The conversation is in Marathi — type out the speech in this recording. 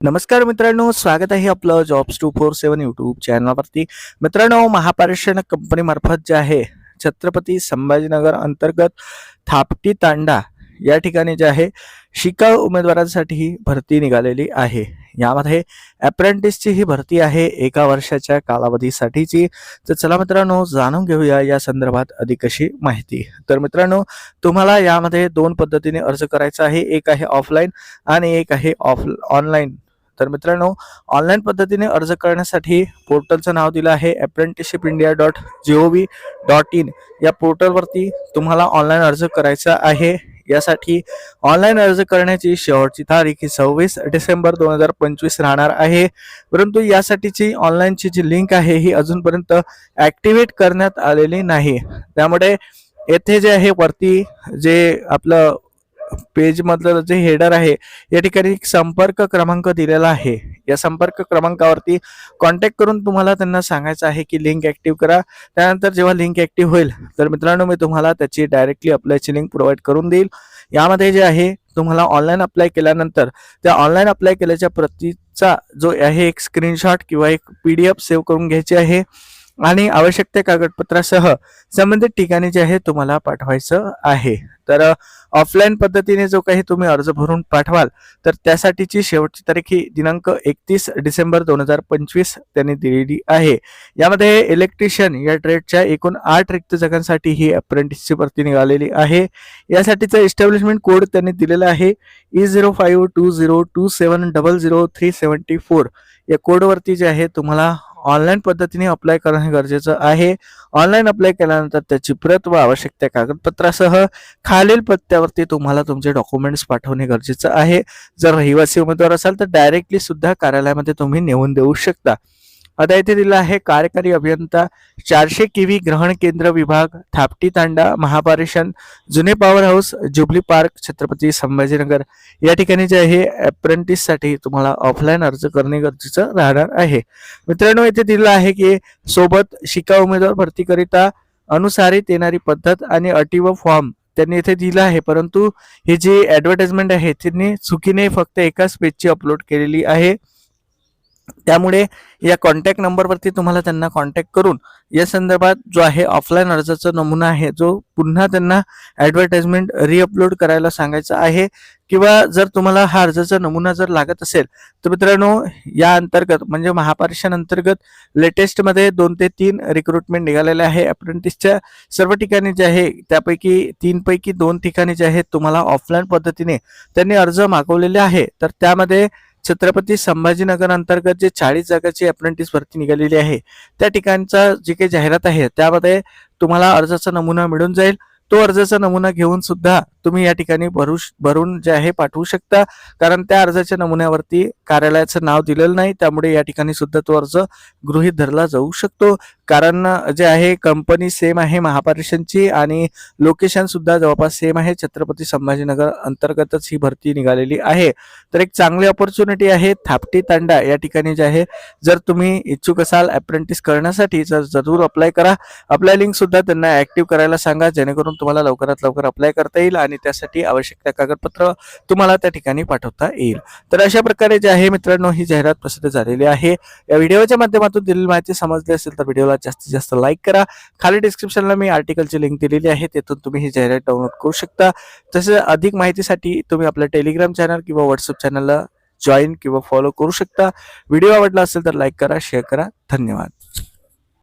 नमस्कार मित्रांनो स्वागत आहे आपलं jobs two four seven YouTube चॅनलवरती मित्रांनो महापारेषण कंपनीमार्फत जे आहे छत्रपती संभाजीनगर अंतर्गत थापटी तांडा या ठिकाणी जे आहे शिकाऊ उमेदवारांसाठी ही भरती निघालेली आहे. यामध्ये अप्रेंटिसची ही भरती आहे एका वर्षाच्या कालावधीसाठीची. तर चला मित्रांनो जाणून घेऊया या संदर्भात अधिक अशी माहिती. तर मित्रांनो तुम्हाला यामध्ये दोन पद्धतीने अर्ज करायचा आहे. एक आहे ऑफलाईन आणि एक आहे ऑफ ऑनलाईन तर मित्रांनो ऑनलाईन पद्धतीने अर्ज करण्यासाठी पोर्टलचं नाव दिलं आहे apprenticeship India dot G O V dot in या पोर्टलवरती तुम्हाला ऑनलाईन अर्ज करायचा आहे. यासाठी ऑनलाईन अर्ज करण्याची शेवटची तारीख ही सव्वीस डिसेंबर दोन हजार पंचवीस राहणार आहे. परंतु यासाठीची ऑनलाईनची जी लिंक आहे ही अजूनपर्यंत ॲक्टिवेट करण्यात आलेली नाही. त्यामुळे येथे जे आहे वरती जे आपलं पेज मधलं जे हेडर आहे या ठिकाणी संपर्क क्रमांक दिलेला आहे. या संपर्क क्रमांकावरती कॉन्टॅक्ट करून तुम्हाला त्यांना सांगायचं आहे की लिंक ऍक्टिव्ह करा. त्यानंतर जेव्हा लिंक ऍक्टिव्ह होईल तर मित्रांनो मी तुम्हाला त्याची डायरेक्टली अप्लायची लिंक प्रोव्हाइड करून देईल. यामध्ये जे आहे तुम्हाला ऑनलाईन अप्लाय केल्यानंतर त्या ऑनलाईन अप्लाय केल्याच्या प्रतीचा जो आहे एक स्क्रीनशॉट किंवा एक पीडीएफ सेव्ह करून घ्यायची आहे. आणि आवश्यक त्या कागदपत्रासह संबंधित ठिकाणी जे आहे तुम्हाला पाठवायचं आहे. तर ऑफलाईन पद्धतीने जो काही तुम्ही अर्ज भरून पाठवाल तर त्यासाठीची शेवटची तारीख ही दिनांक एकतीस डिसेंबर दोन हजार पंचवीस त्यांनी दिलेली आहे. यामध्ये इलेक्ट्रिशियन या ट्रेडच्या एकूण आठ रिक्त जागांसाठी ही अप्रेंटिसची भरती निघालेली आहे. यासाठीचा एस्टॅब्लिशमेंट कोड त्यांनी दिलेला आहे E zero five two zero two seven double zero three seventy four या कोडवरती जे आहे तुम्हाला ऑनलाईन पद्धतीने अप्लाय करणे गरजेचं आहे. ऑनलाईन अप्लाय केल्यानंतर त्याची प्रत व आवश्यक त्या कागदपत्रासह खालील पत्त्यावरती तुम्हाला तुमचे डॉक्युमेंट्स पाठवणे गरजेचं आहे. जर रहिवासी उमेदवार असाल तर डायरेक्टली सुद्धा कार्यालयामध्ये तुम्ही नेऊन देऊ शकता. आता येथे दिलं आहे कार्यकारी अभियंता चारशे किवी ग्रहण केंद्र विभाग थापटी तांडा महापारेषण जुने power house jubilee park Chhatrapati Sambhajinagar. या ठिकाणी जे आहे अप्रेंटिससाठी तुम्हाला ऑफलाईन अर्ज करणे गरजेचं राहणार आहे. मित्रांनो येथे दिलं आहे की सोबत शिका उमेदवार भरतीकरिता अनुसारित येणारी पद्धत आणि अटी व फॉर्म त्यांनी इथे दिलं आहे. परंतु ही जी ॲडव्हर्टाइजमेंट आहे त्यांनी चुकीने फक्त एकाच पेजची अपलोड केलेली आहे. त्यामुळे या कॉन्टॅक्ट नंबरवरती तुम्हाला त्यांना कॉन्टॅक्ट करून या संदर्भात जो आहे ऑफलाईन अर्जाचा नमुना आहे जो पुन्हा त्यांना ऍडव्हर्टाइजमेंट रिअपलोड करायला सांगायचा आहे किंवा जर तुम्हाला हा अर्जाचा नमुना जर लागत असेल तर मित्रांनो या अंतर्गत म्हणजे महापारेषण अंतर्गत लेटेस्टमध्ये दोन ते तीन रिक्रुटमेंट निघालेले आहे. अप्रेंटिसच्या सर्व ठिकाणी जे आहे त्यापैकी तीन पैकी दोन ठिकाणी जे आहेत तुम्हाला ऑफलाईन पद्धतीने त्यांनी अर्ज मागवलेले आहे. तर त्यामध्ये छत्रपती संभाजीनगर अंतर्गत जे चाळीस जागाची अप्रेंटिस भरती निघालेली आहे त्या ठिकाणचा जी काही जाहिरात आहे त्यामध्ये तुम्हाला अर्जाचा नमुना मिळून जाईल. तो अर्जाचा नमुना घेऊन सुद्धा तुम्ही या ठिकाणी भरू भरून जे आहे पाठवू शकता. कारण त्या अर्जाच्या नमुन्यावरती कार्यालयाचं नाव दिलेलं नाही. त्यामुळे या ठिकाणी सुद्धा तो अर्ज गृहीत धरला जाऊ शकतो. कारण जे आहे कंपनी सेम आहे महापारेषणची आणि लोकेशन सुद्धा जवळपास सेम आहे. छत्रपती संभाजीनगर अंतर्गतच ही भरती निघालेली आहे. तर एक चांगली ऑपॉर्च्युनिटी आहे. थापटी तांडा या ठिकाणी जे आहे जर तुम्ही इच्छुक असाल अप्रेंटिस करण्यासाठी जर जरूर अप्लाय करा. अप्लाय लिंक सुद्धा त्यांना ऍक्टिव्ह करायला सांगा. जेणेकरून तुम्हाला लवकरात लवकर अप्लाय करता येईल आणि त्यासाठी आवश्यक त्या कागदपत्र तुम्हाला त्या ठिकाणी पाठवता येईल. तर अशा प्रकारे जे आहे मित्रांनो ही जाहिरात प्रसिद्ध झालेली आहे. या व्हिडिओच्या माध्यमातून दिलेली माहिती समजली असेल तर व्हिडिओला जास्तीत जास्त लाईक करा. खाली डिस्क्रिप्शनला मी आर्टिकलची लिंक दिलेली आहे तेथून तुम्ही ही जाहिरात डाउनलोड करू शकता. तसेच अधिक माहितीसाठी तुम्ही आपल्या टेलिग्राम चॅनल किंवा व्हॉट्सअप चॅनलला जॉईन किंवा फॉलो करू शकता. व्हिडिओ आवडला असेल तर लाईक करा शेअर करा. धन्यवाद.